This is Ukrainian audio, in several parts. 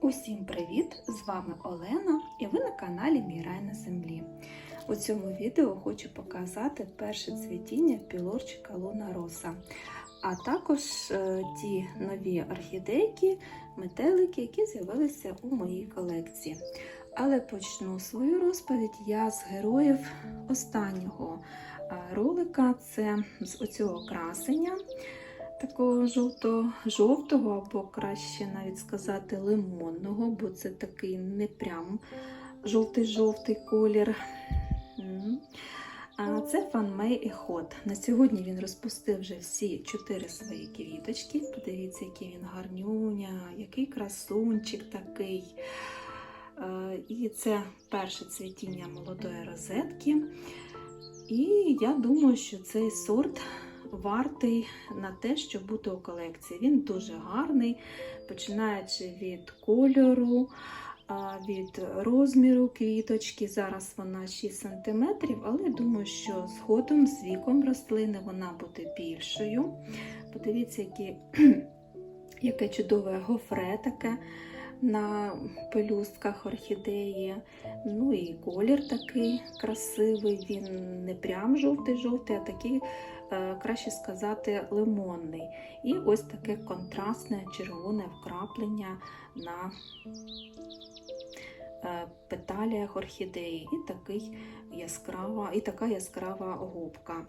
Усім привіт! З вами Олена і ви на каналі Мій рай на землі. У цьому відео хочу показати перше цвітіння пілорчика Луна Роса, а також е, ті нові орхідейки, метелики, які з'явилися у моїй колекції. Але почну свою розповідь я з героїв останнього ролика це з оцього красення такого жовто-жовтого, або краще навіть сказати лимонного, бо це такий не прям жовтий-жовтий колір. А це фанмей Ехот. На сьогодні він розпустив вже всі чотири свої квіточки. Подивіться, який він гарнюня, який красунчик такий. Е, І це перше цвітіння молодої розетки. І я думаю, що цей сорт вартий на те, щоб бути у колекції. Він дуже гарний, починаючи від кольору, від розміру квіточки. Зараз вона 6 см, але думаю, що згодом з віком рослини вона буде більшою. Подивіться, які, яке чудове гофре таке. На пелюстках орхідеї. Ну і колір такий красивий, він не прям жовтий-жовтий, а такий краще сказати, лимонний. І ось таке контрастне червоне вкраплення на е, петаліях орхідеї, і такий яскрава, і така яскрава губка.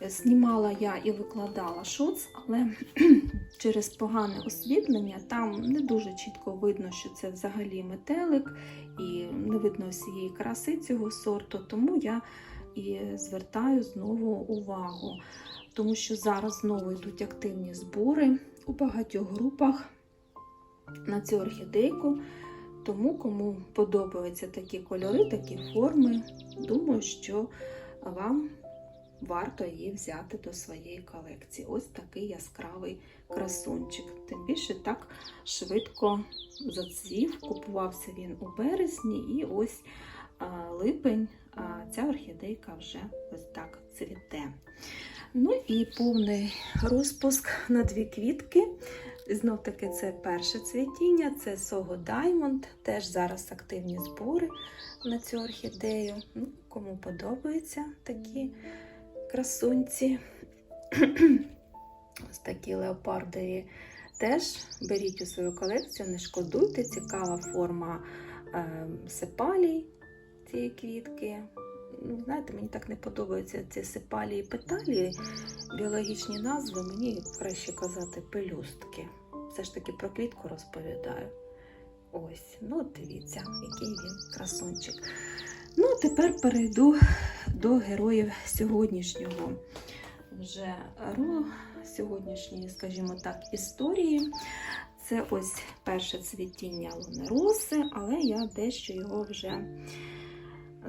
Знімала я і викладала шоц, але через погане освітлення там не дуже чітко видно, що це взагалі метелик, і не видно всієї краси цього сорту, тому я і звертаю знову увагу, тому що зараз знову йдуть активні збори у багатьох групах на цю орхідейку. Тому, кому подобаються такі кольори, такі форми, думаю, що вам варто її взяти до своєї колекції. Ось такий яскравий красунчик. Тим більше так швидко зацвів. Купувався він у березні, і ось липень ця орхідейка вже ось так цвіте. Ну і повний розпуск на дві квітки. Знов таки, це перше цвітіння, це Sogo Diamond. Теж зараз активні збори на цю орхідею. Ну, Кому подобаються такі красунці. Ось такі леопардові. Теж беріть у свою колекцію, не шкодуйте, цікава форма е, сепалій цієї квітки. Ну, Знаєте, мені так не подобаються ці сепалії петалії, біологічні назви, мені краще казати пелюстки. Все ж таки про квітку розповідаю. Ось, ну дивіться, який він красунчик. Ну, тепер перейду до героїв сьогоднішнього вже сьогоднішньої, скажімо так, історії. Це ось перше цвітіння лунероси, але я дещо його вже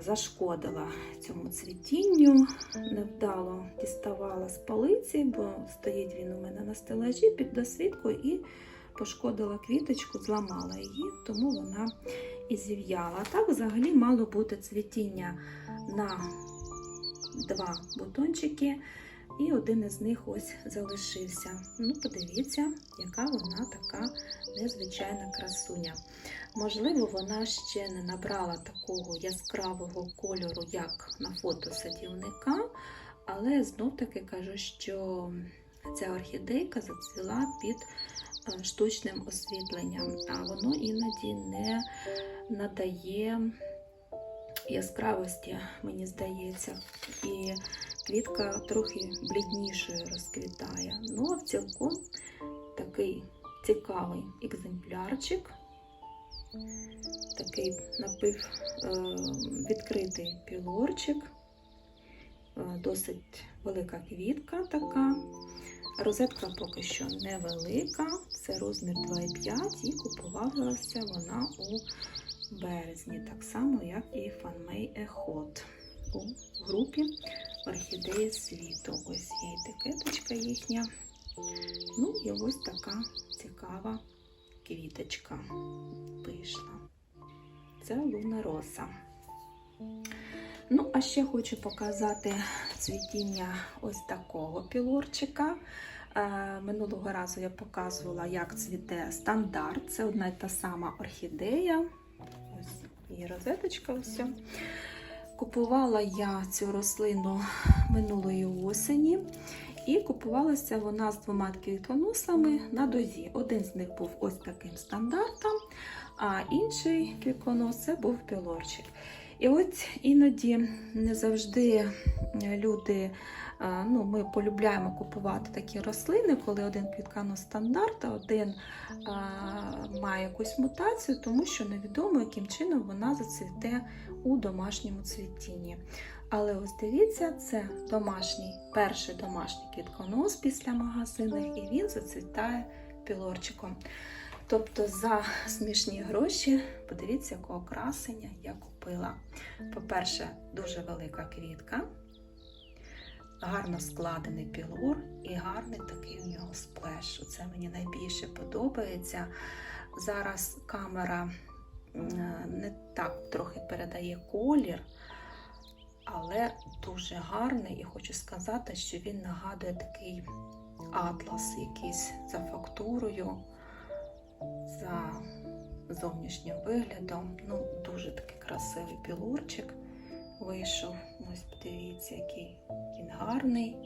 зашкодила цьому цвітінню, невдало діставала з полиці, бо стоїть він у мене на стелажі під досвідку і пошкодила квіточку, зламала її, тому вона і зів'яла. Так, взагалі, мало бути цвітіння на два бутончики. І один із них ось залишився. Ну, подивіться, яка вона така незвичайна красуня. Можливо, вона ще не набрала такого яскравого кольору, як на фото садівника, але знов-таки кажу, що ця орхідейка зацвіла під е, штучним освітленням, а воно іноді не надає яскравості, мені здається. І квітка трохи бліднішою розквітає. Ну, а цілком такий цікавий екземплярчик, такий напив е, відкритий пілорчик, е, досить велика квітка така. Розетка поки що невелика, це розмір 2,5 і купувалася вона у березні, так само, як і фанмей Ехот у групі орхідеї світу. Ось є етикеточка їхня. Ну і ось така цікава квіточка вийшла. Це луна роса. Ну, а ще хочу показати цвітіння ось такого пілорчика. Е, Минулого разу я показувала, як цвіте стандарт. Це одна й та сама орхідея. Її розеточка. Ось. Купувала я цю рослину минулої осені. І купувалася вона з двома квітоносами на дозі. Один з них був ось таким стандартом, а інший квітонос це був пілорчик. І от іноді не завжди люди, ну, ми полюбляємо купувати такі рослини, коли один квітконос стандарт, а один а, має якусь мутацію, тому що невідомо, яким чином вона зацвіте у домашньому цвітінні. Але ось дивіться, це домашній, перший домашній квітконос після магазинних, і він зацвітає пілорчиком. Тобто за смішні гроші, подивіться, якого красення я купила. По-перше, дуже велика квітка, гарно складений пілор і гарний такий у нього сплеш. Це мені найбільше подобається. Зараз камера не так трохи передає колір, але дуже гарний. І хочу сказати, що він нагадує такий атлас, якийсь за фактурою за зовнішнім виглядом. Ну, дуже такий красивий пілорчик вийшов. Ось подивіться, який він гарний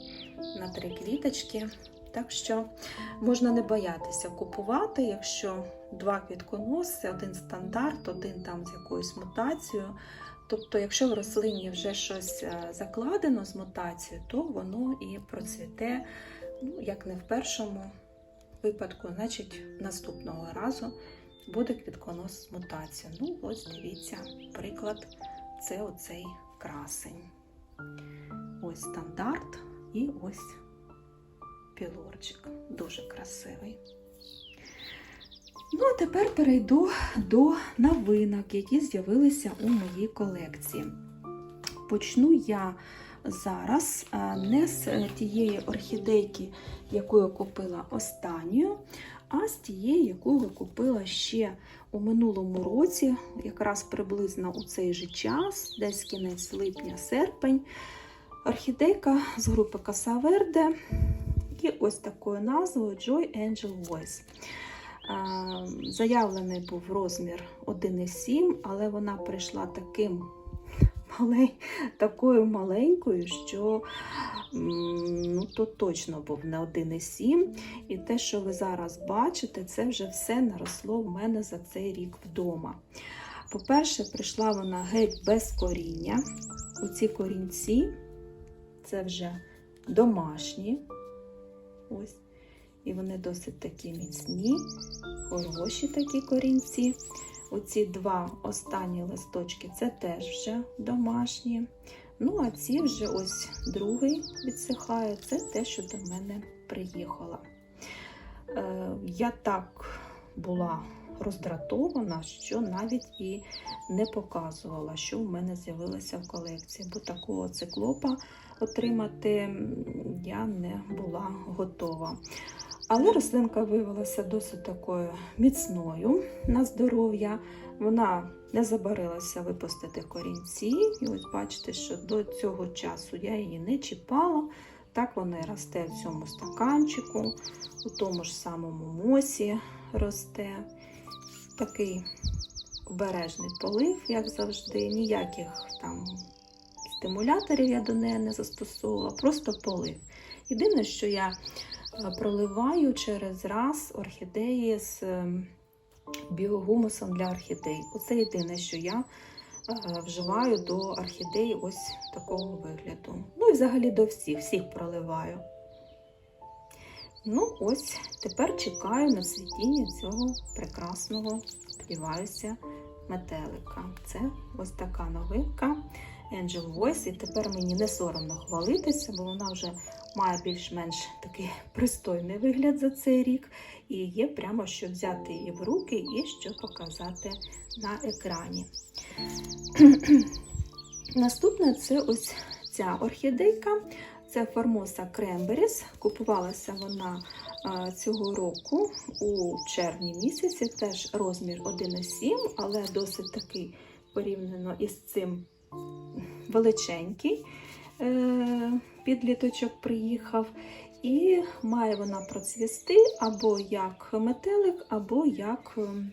на три квіточки. Так що можна не боятися купувати, якщо два квітконоси, один стандарт, один там з якоюсь мутацією. Тобто, якщо в рослині вже щось е, закладено з мутацією, то воно і процвіте, ну, як не в першому випадку, значить наступного разу буде квітконос з мутацією. Ну, ось дивіться, приклад, це оцей красень. Ось стандарт і ось пілорчик. Дуже красивий. Ну, а тепер перейду до новинок, які з'явилися у моїй колекції. Почну я зараз не з тієї орхідейки, яку я купила останньою, а з тієї, яку я купила ще у минулому році, якраз приблизно у цей же час, десь кінець липня-серпень. Орхідейка з групи Verde і ось такою назвою Joy Angel Voice. Заявлений був розмір 1,7, але вона прийшла таким малень, такою маленькою, що ну, то точно був не 1,7. І те, що ви зараз бачите, це вже все наросло в мене за цей рік вдома. По-перше, прийшла вона геть без коріння. Оці корінці це вже домашні. Ось. І вони досить такі міцні, хороші такі корінці. Оці два останні листочки це теж вже домашні. Ну, а ці вже ось другий відсихає, це те, що до мене приїхало. Е, я так була роздратована, що навіть і не показувала, що в мене з'явилося в колекції, бо такого циклопа отримати я не була готова. Але рослинка виявилася досить такою міцною на здоров'я. Вона не забарилася випустити корінці. І ось бачите, що до цього часу я її не чіпала. Так вона і росте в цьому стаканчику, у тому ж самому мосі росте. Такий обережний полив, як завжди, ніяких там стимуляторів я до неї не застосовувала, просто полив. Єдине, що я проливаю через раз орхідеї з ем, біогумусом для орхідей. Оце єдине, що я е, вживаю до орхідеї ось такого вигляду. Ну і взагалі до всіх, всіх проливаю. Ну, ось тепер чекаю на цвітіння цього прекрасного, сподіваюся, метелика. Це ось така новинка Angel Voice. І тепер мені не соромно хвалитися, бо вона вже має більш-менш такий пристойний вигляд за цей рік. І є прямо що взяти її в руки і що показати на екрані. Наступне це ось ця орхідейка. Це Формоса Кремберіс. Купувалася вона а, цього року у червні місяці. Теж розмір 1,7, але досить такий порівняно із цим величенький. Е, підліточок приїхав. І має вона процвісти або як метелик, або як ем,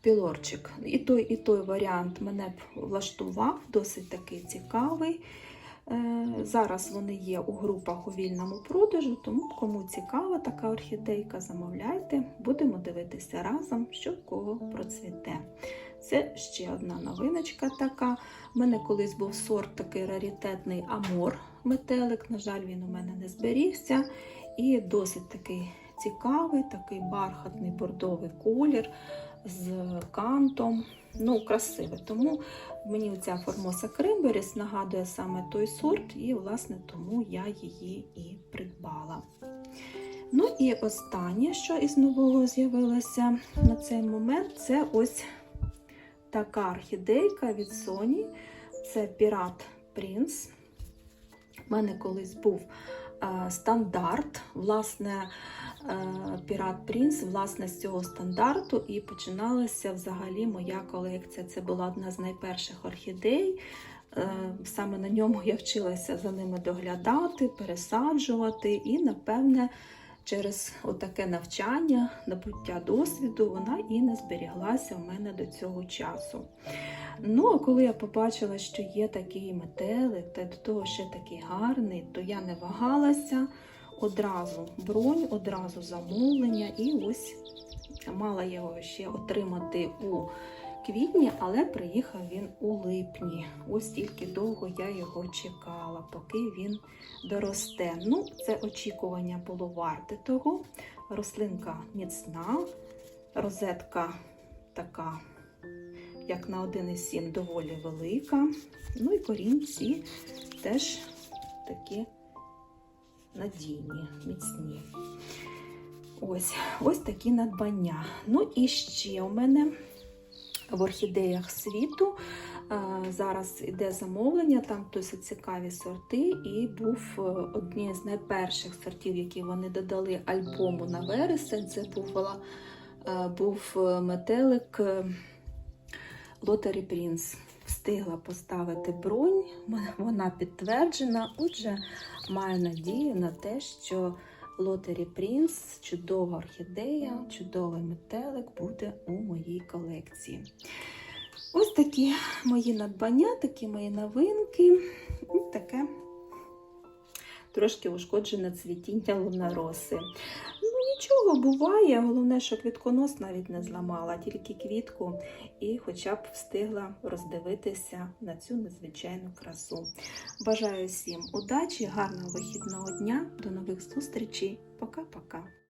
пілорчик. І той, і той варіант мене б влаштував, досить такий цікавий. Е, Зараз вони є у групах у вільному продажу, тому кому цікава така орхідейка, замовляйте, будемо дивитися разом, що в кого процвіте. Це ще одна новиночка така. У мене колись був сорт такий раритетний амор метелик. На жаль, він у мене не зберігся. І досить такий цікавий, такий бархатний бордовий колір з кантом. Ну, красивий. Тому мені ця формоса Кримберіс нагадує саме той сорт, і, власне, тому я її і придбала. Ну і останнє, що із нового з'явилося на цей момент, це ось така орхідейка від Sony. Це Пірат Принц. У мене колись був е, стандарт, власне, е, Пірат Принц, власне, з цього стандарту, і починалася взагалі моя колекція. Це була одна з найперших орхідей. Е, Саме на ньому я вчилася за ними доглядати, пересаджувати, і, напевне, через отаке навчання, набуття досвіду, вона і не зберіглася в мене до цього часу. Ну, а коли я побачила, що є такий метелик, та до того ще такий гарний, то я не вагалася одразу бронь, одразу замовлення, і ось мала його ще отримати у квітні, але приїхав він у липні. Ось тільки довго я його чекала, поки він доросте. Ну, це очікування було варте того. Рослинка міцна, розетка така, як на 1,7, доволі велика. Ну і корінці теж такі надійні, міцні. Ось, ось такі надбання. Ну і ще у мене в орхідеях світу. Е, Зараз іде замовлення, там досить цікаві сорти, і був е, одні з найперших сортів, які вони додали альбому на вересень. Це був, е, був е, метелик Lottery Prince. Встигла поставити бронь, вона підтверджена. Отже, маю надію на те, що Lottery Принц, чудова орхідея, чудовий метелик буде у моїй колекції. Ось такі мої надбання, такі мої новинки. І таке трошки ушкоджене цвітіння лунароси. Нічого буває, головне, що квітконос навіть не зламала, тільки квітку, і хоча б встигла роздивитися на цю незвичайну красу. Бажаю всім удачі, гарного вихідного дня, до нових зустрічей. Пока-пока.